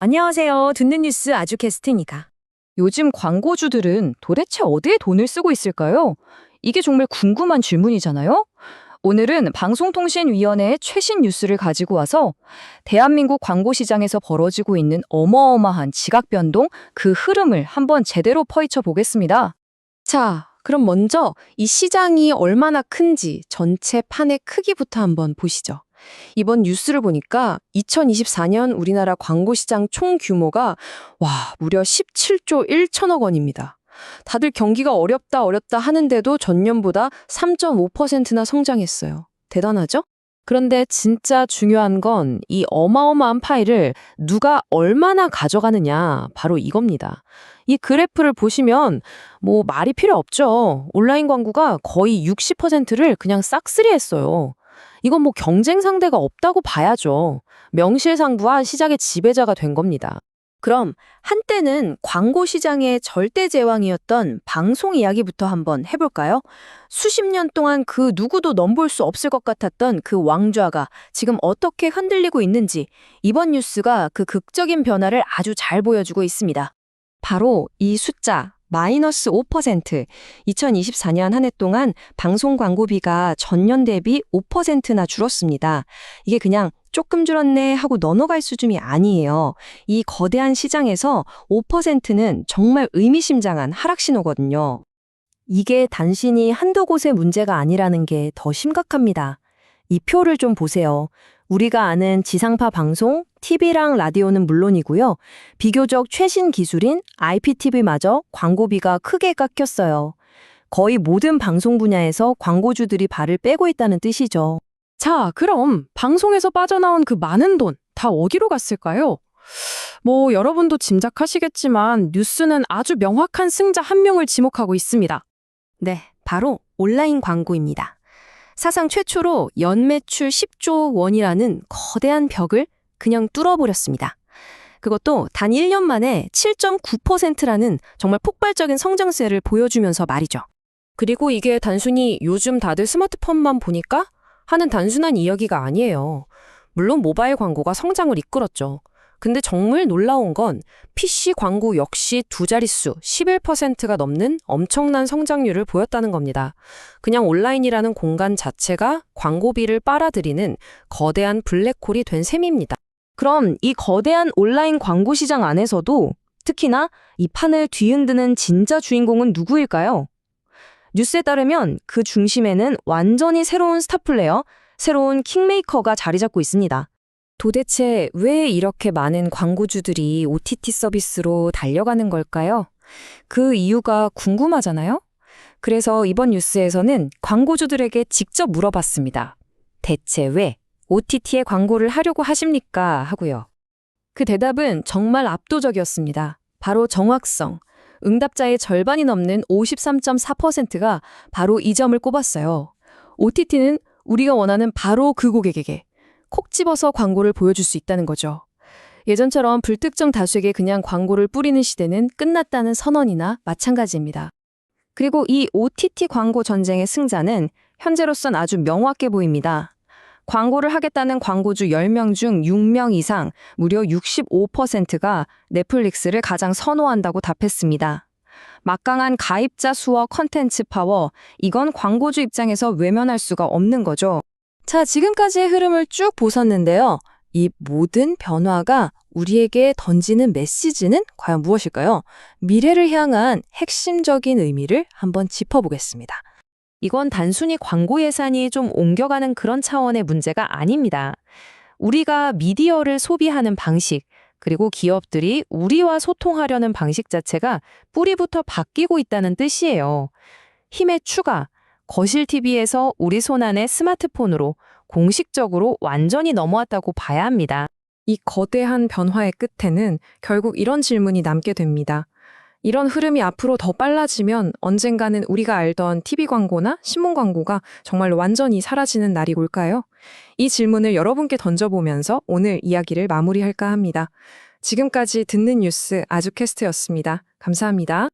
안녕하세요. 듣는 뉴스 아주 캐스트입니다. 요즘 광고주들은 도대체 어디에 돈을 쓰고 있을까요? 이게 정말 궁금한 질문이잖아요? 오늘은 방송통신위원회의 최신 뉴스를 가지고 와서 대한민국 광고 시장에서 벌어지고 있는 어마어마한 지각 변동, 그 흐름을 한번 제대로 파헤쳐 보겠습니다. 자, 그럼 먼저 이 시장이 얼마나 큰지 전체 판의 크기부터 한번 보시죠. 이번 뉴스를 보니까 2024년 우리나라 광고 시장 총 규모가 와, 무려 17조 1천억 원입니다. 다들 경기가 어렵다 어렵다 하는데도 전년보다 3.5%나 성장했어요. 대단하죠? 그런데 진짜 중요한 건 이 어마어마한 파일을 누가 얼마나 가져가느냐, 바로 이겁니다. 이 그래프를 보시면 뭐 말이 필요 없죠. 온라인 광고가 거의 60%를 그냥 싹쓸이 했어요. 이건 뭐 경쟁 상대가 없다고 봐야죠. 명실상부한 시장의 지배자가 된 겁니다. 그럼 한때는 광고 시장의 절대 제왕이었던 방송 이야기부터 한번 해볼까요? 수십 년 동안 그 누구도 넘볼 수 없을 것 같았던 그 왕좌가 지금 어떻게 흔들리고 있는지 이번 뉴스가 그 극적인 변화를 아주 잘 보여주고 있습니다. 바로 이 숫자 마이너스 5%. 2024년 한 해 동안 방송 광고비가 전년 대비 5%나 줄었습니다. 이게 그냥 조금 줄었네 하고 넘어갈 수준이 아니에요. 이 거대한 시장에서 5%는 정말 의미심장한 하락 신호거든요. 이게 단순히 한두 곳의 문제가 아니라는 게 더 심각합니다. 이 표를 좀 보세요. 우리가 아는 지상파 방송, TV랑 라디오는 물론이고요. 비교적 최신 기술인 IPTV마저 광고비가 크게 깎였어요. 거의 모든 방송 분야에서 광고주들이 발을 빼고 있다는 뜻이죠. 자, 그럼 방송에서 빠져나온 그 많은 돈 다 어디로 갔을까요? 뭐 여러분도 짐작하시겠지만 뉴스는 아주 명확한 승자 한 명을 지목하고 있습니다. 네, 바로 온라인 광고입니다. 사상 최초로 연매출 10조 원이라는 거대한 벽을 그냥 뚫어버렸습니다. 그것도 단 1년 만에 7.9%라는 정말 폭발적인 성장세를 보여주면서 말이죠. 그리고 이게 단순히 요즘 다들 스마트폰만 보니까 하는 단순한 이야기가 아니에요. 물론 모바일 광고가 성장을 이끌었죠. 근데 정말 놀라운 건 PC 광고 역시 두 자릿수 11%가 넘는 엄청난 성장률을 보였다는 겁니다. 그냥 온라인이라는 공간 자체가 광고비를 빨아들이는 거대한 블랙홀이 된 셈입니다. 그럼 이 거대한 온라인 광고 시장 안에서도 특히나 이 판을 뒤흔드는 진짜 주인공은 누구일까요? 뉴스에 따르면 그 중심에는 완전히 새로운 스타 플레이어, 새로운 킹메이커가 자리 잡고 있습니다. 도대체 왜 이렇게 많은 광고주들이 OTT 서비스로 달려가는 걸까요? 그 이유가 궁금하잖아요? 그래서 이번 뉴스에서는 광고주들에게 직접 물어봤습니다. 대체 왜 OTT에 광고를 하려고 하십니까? 하고요. 그 대답은 정말 압도적이었습니다. 바로 정확성. 응답자의 절반이 넘는 53.4%가 바로 이 점을 꼽았어요. OTT는 우리가 원하는 바로 그 고객에게 콕 집어서 광고를 보여줄 수 있다는 거죠. 예전처럼 불특정 다수에게 그냥 광고를 뿌리는 시대는 끝났다는 선언이나 마찬가지입니다. 그리고 이 OTT 광고 전쟁의 승자는 현재로선 아주 명확해 보입니다. 광고를 하겠다는 광고주 10명 중 6명 이상, 무려 65%가 넷플릭스를 가장 선호한다고 답했습니다. 막강한 가입자 수와 컨텐츠 파워, 이건 광고주 입장에서 외면할 수가 없는 거죠. 자, 지금까지의 흐름을 쭉 보셨는데요. 이 모든 변화가 우리에게 던지는 메시지는 과연 무엇일까요? 미래를 향한 핵심적인 의미를 한번 짚어보겠습니다. 이건 단순히 광고 예산이 좀 옮겨가는 그런 차원의 문제가 아닙니다. 우리가 미디어를 소비하는 방식, 그리고 기업들이 우리와 소통하려는 방식 자체가 뿌리부터 바뀌고 있다는 뜻이에요. 힘의 추가, 거실 TV에서 우리 손안에 스마트폰으로 공식적으로 완전히 넘어왔다고 봐야 합니다. 이 거대한 변화의 끝에는 결국 이런 질문이 남게 됩니다. 이런 흐름이 앞으로 더 빨라지면 언젠가는 우리가 알던 TV 광고나 신문 광고가 정말 완전히 사라지는 날이 올까요? 이 질문을 여러분께 던져보면서 오늘 이야기를 마무리할까 합니다. 지금까지 듣는 뉴스 아주캐스트였습니다. 감사합니다.